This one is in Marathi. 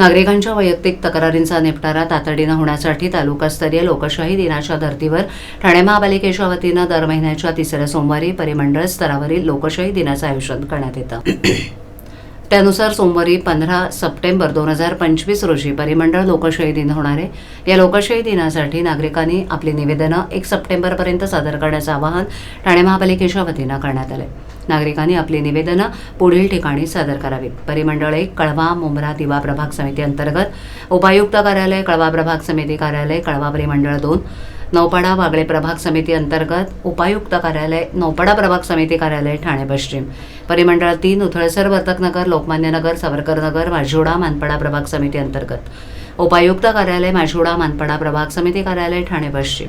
नागरिकांच्या वैयक्तिक तक्रारींचा निपटारा तातडीनं होण्यासाठी तालुकास्तरीय लोकशाही दिनाच्या धर्तीवर ठाणे महापालिकेच्या वतीनं दर महिन्याच्या तिसऱ्या सोमवारी परिमंडळ स्तरावरील लोकशाही दिनाचं आयोजन करण्यात येतं. त्यानुसार सोमवारी पंधरा सप्टेंबर दोन हजार पंचवीस रोजी परिमंडळ लोकशाही दिन होणार. आहे या लोकशाही दिनासाठी नागरिकांनी आपली निवेदनं एक सप्टेंबरपर्यंत सादर करण्याचं आवाहन ठाणे महापालिकेच्या वतीनं करण्यात आलं नागरिकांनी आपली निवेदनं पुढील ठिकाणी सादर करावीत. परिमंडळ एक कळवा मुंब्रा दिवा प्रभाग समिती अंतर्गत उपायुक्त कार्यालय कळवा प्रभाग समिती कार्यालय कळवा परिमंडळ दोन नौपाडा वागळे प्रभाग समिती अंतर्गत उपायुक्त कार्यालय नौपाडा प्रभाग समिती कार्यालय ठाणे पश्चिम. परिमंडळ तीन उथळसर वर्तकनगर लोकमान्य नगर सावरकर नगर मानपाडा प्रभाग समिती अंतर्गत. उपायुक्त कार्यालय माझोडा मानपाडा प्रभाग समिती कार्यालय ठाणे पश्चिम.